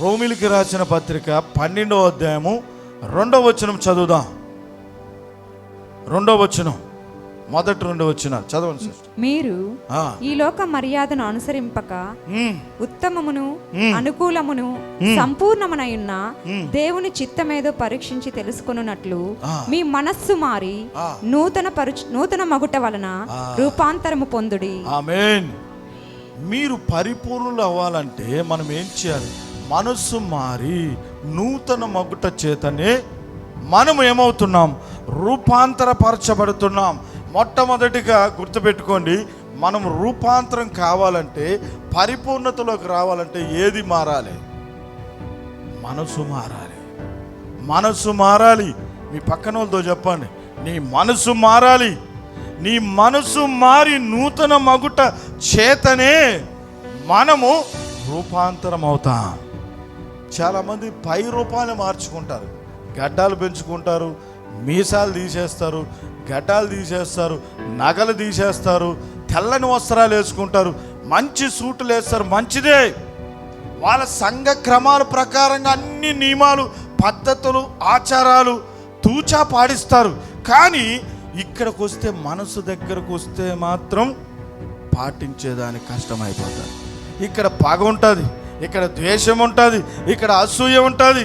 రోమిలికి రాసిన పత్రిక పన్నెండవ అధ్యాయము రెండవ వచనం చదువుదాం. రెండవ వచనం. మొదటి రెండు వచ్చిన చదవండి మీరు ఈ లోక మర్యాదను అనుసరింపక ఉత్తమమును అనుకూలమును సంపూర్ణమునయున్న దేవుని చిత్తమేదో పరీక్షించి తెలుసుకొనున్నట్లు ఆ. మీ మనస్సు మారి. నూతన నూతన మగుట వలన రూపాంతరము పొందుడి. ఆమేన్. మీరు పరిపూర్ణులు అవ్వాలంటే మనం ఏం చేయాలి? మనస్సు మారి నూతన మగుట చేతనే మనం ఏమవుతున్నాం? రూపాంతరపరచబడుతున్నాం. మొట్టమొదటిగా గుర్తుపెట్టుకోండి మనం రూపాంతరం కావాలంటే పరిపూర్ణతలోకి రావాలంటే ఏది మారాలి? మనసు మారాలి. మనసు మారాలి. మీ పక్కన వాళ్ళతో చెప్పండి. నీ మనసు మారాలి. నీ మనసు మారి నూతన మగుట చేతనే మనము రూపాంతరం అవుతాం చాలామంది పై రూపాన్ని మార్చుకుంటారు. గడ్డాలు పెంచుకుంటారు మీసాలు తీసేస్తారు గడ్డాలు తీసేస్తారు నగలు తీసేస్తారు తెల్లని వస్త్రాలు వేసుకుంటారు. మంచి సూట్లు వేస్తారు మంచిదే. వాళ్ళ సంఘ క్రమాల ప్రకారంగా అన్ని నియమాలు పద్ధతులు ఆచారాలు తూచా పాడిస్తారు కానీ ఇక్కడికి వస్తే మనసు దగ్గరకు వస్తే మాత్రం పాటించేదానికి కష్టమైపోతారు. ఇక్కడ పగ ఉంటుంది. ఇక్కడ ద్వేషం ఉంటుంది ఇక్కడ అసూయ ఉంటుంది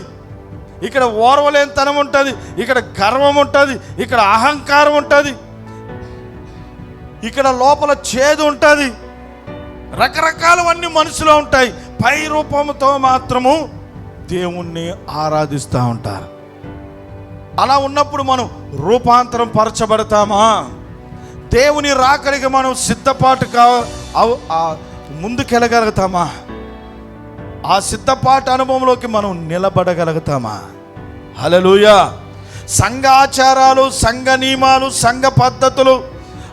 ఇక్కడ ఓర్వలేనితనం ఉంటుంది ఇక్కడ గర్వం ఉంటుంది ఇక్కడ అహంకారం ఉంటుంది ఇక్కడ లోపల చేదు ఉంటుంది. రకరకాలవన్నీ మనసులో ఉంటాయి. పై రూపంతో మాత్రము దేవుణ్ణి ఆరాధిస్తూ ఉంటారు. అలా ఉన్నప్పుడు మనం రూపాంతరం పరచబడతామా? దేవుని రాకడికి మనం సిద్ధపాటు కా ముందుకెళ్ళగలుగుతామా? ఆ సిద్ధపాట అనుభవంలోకి మనం నిలబడగలుగుతామా? హలలుయ సంఘ ఆచారాలు సంఘ నియమాలు సంఘ పద్ధతులు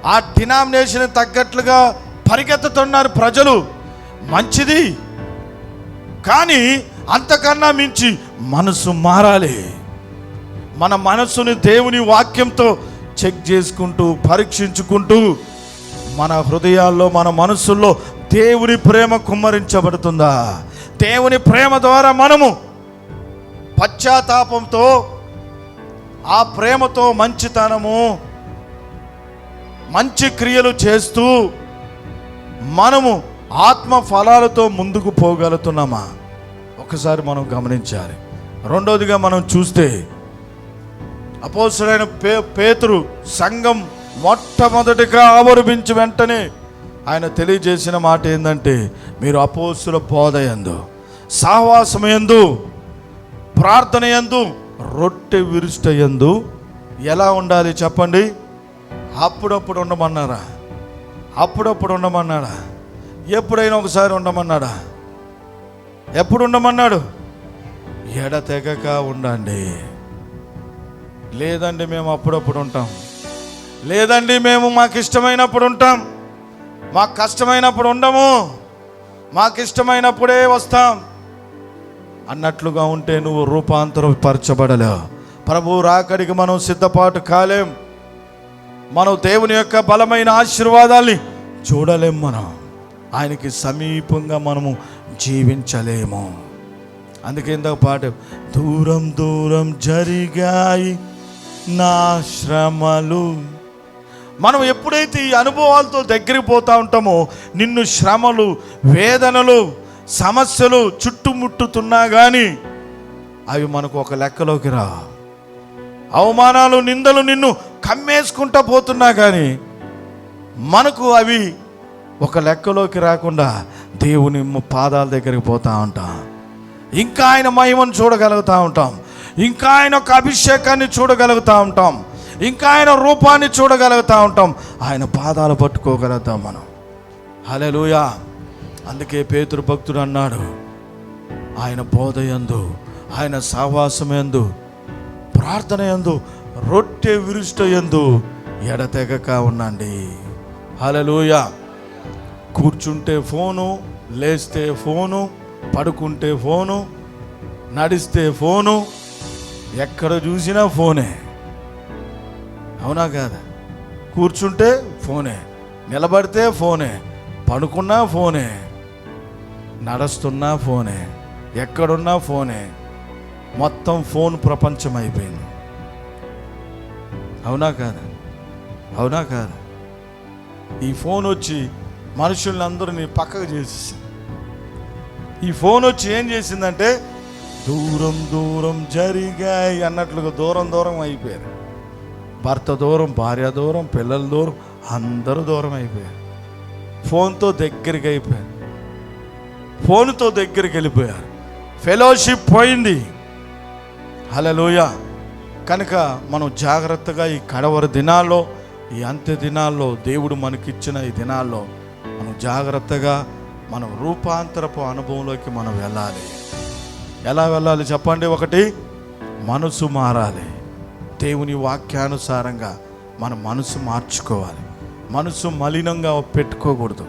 ఆ డినామినేషన్ తగ్గట్లుగా పరిగెత్తుతున్నారు ప్రజలు. మంచిది. కానీ అంతకన్నా మించి మనసు మారాలి. మన మనస్సుని దేవుని వాక్యంతో చెక్ చేసుకుంటూ పరీక్షించుకుంటూ మన హృదయాల్లో మన మనసుల్లో దేవుని ప్రేమ కుమ్మరించబడుతుందా? దేవుని ప్రేమ ద్వారా మనము పశ్చాత్తాపంతో ఆ ప్రేమతో మంచితనము మంచి క్రియలు చేస్తూ మనము ఆత్మ ఫలాలతో ముందుకు పోగలుగుతున్నామా? ఒకసారి మనం గమనించాలి. రెండోదిగా మనం చూస్తే అపోసరైన పే పేతురు సంఘం మొట్టమొదటిగా ఆవరుపించి వెంటనే ఆయన తెలియజేసిన మాట ఏంటంటే మీరు అపోసుల బోధ ఎందు సహవాసం ఎందు ప్రార్థన ఎందు రొట్టె విరుష్ట ఎందు ఎలా ఉండాలి చెప్పండి? అప్పుడప్పుడు ఉండమన్నారా? అప్పుడప్పుడు ఉండమన్నాడా? ఎప్పుడైనా ఒకసారి ఉండమన్నాడా? ఎప్పుడు ఉండమన్నాడు? ఎడతెగక ఉండండి. లేదండి మేము అప్పుడప్పుడు ఉంటాం. లేదండి మేము మాకు ఇష్టమైనప్పుడు ఉంటాం. మాకు కష్టమైనప్పుడు ఉండము. మాకు ఇష్టమైనప్పుడే వస్తాం. అన్నట్లుగా ఉంటే నువ్వు రూపాంతరం పరచబడలేవు ప్రభు రాకడికి మనం సిద్ధపాటు కాలేం. మనం దేవుని యొక్క బలమైన ఆశీర్వాదాల్ని చూడలేం మనం. ఆయనకి సమీపంగా మనము జీవించలేము. అందుకే ఇందాక పాట దూరం దూరం జరిగాయి నా శ్రమలు మనం ఎప్పుడైతే ఈ అనుభవాలతో దగ్గరికి పోతూ ఉంటామో నిన్ను శ్రమలు వేదనలు సమస్యలు చుట్టుముట్టుతున్నా కానీ అవి మనకు ఒక లెక్కలోకి రా. అవమానాలు నిందలు నిన్ను కమ్మేసుకుంటా పోతున్నా కానీ మనకు అవి ఒక లెక్కలోకి రాకుండా దేవుని పాదాల దగ్గరికి పోతూ ఉంటాం. ఇంకా ఆయన మహిమను చూడగలుగుతూ ఉంటాం. ఇంకా ఆయన ఒక అభిషేకాన్ని చూడగలుగుతూ ఉంటాం. ఇంకా ఆయన రూపాన్ని చూడగలుగుతూ ఉంటాం. ఆయన పాదాలు పట్టుకోగలుగుతాం మనం. హలెలూయా అందుకే పేతురు భక్తుడు అన్నాడు ఆయన బోధ ఎందు ఆయన సావాసం ఎందు ప్రార్థన ఎందు రొట్టె విరుష్ట ఎందు ఎడతెగక ఉండండి. హలలుయ కూర్చుంటే ఫోను లేస్తే ఫోను పడుకుంటే ఫోను నడిస్తే ఫోను ఎక్కడ చూసినా ఫోనే. అవునా కాదా? కూర్చుంటే ఫోనే నిలబడితే ఫోనే పడుకున్నా ఫోనే నడుస్తున్నా ఫోనే ఎక్కడున్నా ఫోనే మొత్తం ఫోన్ ప్రపంచం అయిపోయింది అవునా కాదా? అవునా కాదా? ఈ ఫోన్ వచ్చి మనుషులందరినీ పక్కకు చేసేసింది. ఈ ఫోన్ వచ్చి ఏం చేసిందంటే దూరం దూరం జరిగాయి అన్నట్లుగా దూరం దూరం అయిపోయారు. భర్త దూరం భార్య దూరం పిల్లల దూరం అందరూ దూరం అయిపోయారు. ఫోన్తో దగ్గరికి అయిపోయారు. ఫోన్తో దగ్గరికి వెళ్ళిపోయారు. ఫెలోషిప్ పోయింది. హలోయ కనుక మనం జాగ్రత్తగా ఈ కడవరి దినాల్లో ఈ అంత్య దినాల్లో దేవుడు మనకిచ్చిన ఈ దినాల్లో మనం జాగ్రత్తగా మనం రూపాంతరపు అనుభవంలోకి మనం వెళ్ళాలి. ఎలా వెళ్ళాలి చెప్పండి? ఒకటి మనసు మారాలి. దేవుని వాక్యానుసారంగా మన మనసు మార్చుకోవాలి. మనసు మలినంగా పెట్టుకోకూడదు.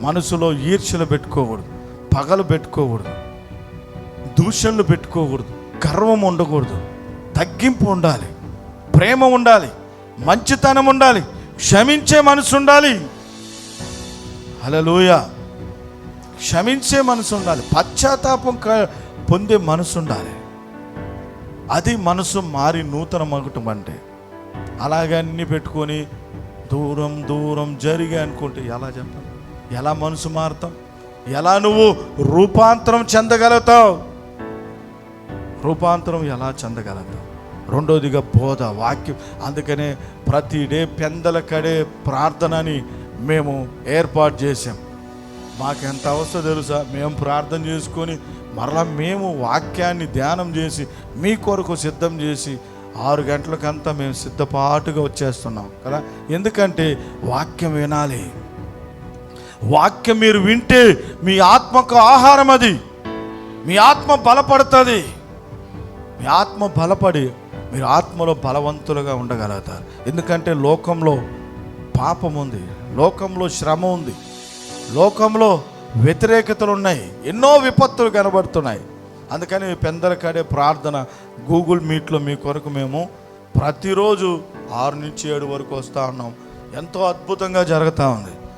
మనసులో ఈర్ష్యలు పెట్టుకోకూడదు. పగలు పెట్టుకోకూడదు. దూషణలు పెట్టుకోకూడదు. గర్వం ఉండకూడదు. తగ్గింపు ఉండాలి. ప్రేమ ఉండాలి. మంచితనం ఉండాలి. క్షమించే మనసు ఉండాలి. హలలోయ క్షమించే మనసు ఉండాలి. పశ్చాత్తాపం పొందే మనసు ఉండాలి. అది మనసు మారి నూతన మగటం అంటే అలాగన్నీ పెట్టుకొని దూరం దూరం జరిగా అనుకుంటే ఎలా చెప్పాలి ఎలా మనసు మారుతాం? ఎలా నువ్వు రూపాంతరం చెందగలుగుతావు? రూపాంతరం ఎలా చెందగలుగుతావు? రెండోదిగా బోధ వాక్యం. అందుకనే ప్రతి డే పెందల కడే ప్రార్థనని మేము ఏర్పాటు చేసాం మాకు ఎంత అవస్థ తెలుసా? మేము ప్రార్థన చేసుకొని మరలా మేము వాక్యాన్ని ధ్యానం చేసి మీ కొరకు సిద్ధం చేసి ఆరు గంటలకంతా మేము సిద్ధపాటుగా వచ్చేస్తున్నాం కదా? ఎందుకంటే వాక్యం వినాలి. వాక్యం మీరు వింటే మీ ఆత్మకు ఆహారం అది. మీ ఆత్మ బలపడుతుంది. మీ ఆత్మ బలపడి మీరు ఆత్మలో బలవంతులుగా ఉండగలుగుతారు. ఎందుకంటే లోకంలో పాపం ఉంది. లోకంలో శ్రమ ఉంది. లోకంలో వ్యతిరేకతలు ఉన్నాయి ఎన్నో విపత్తులు కనబడుతున్నాయి. అందుకని పెందల కాడే ప్రార్థన గూగుల్ మీట్లో మీ కొరకు మేము ప్రతిరోజు ఆరు నుంచి ఏడు వరకు వస్తూ ఉన్నాం. ఎంతో అద్భుతంగా జరుగుతూ ఉంది.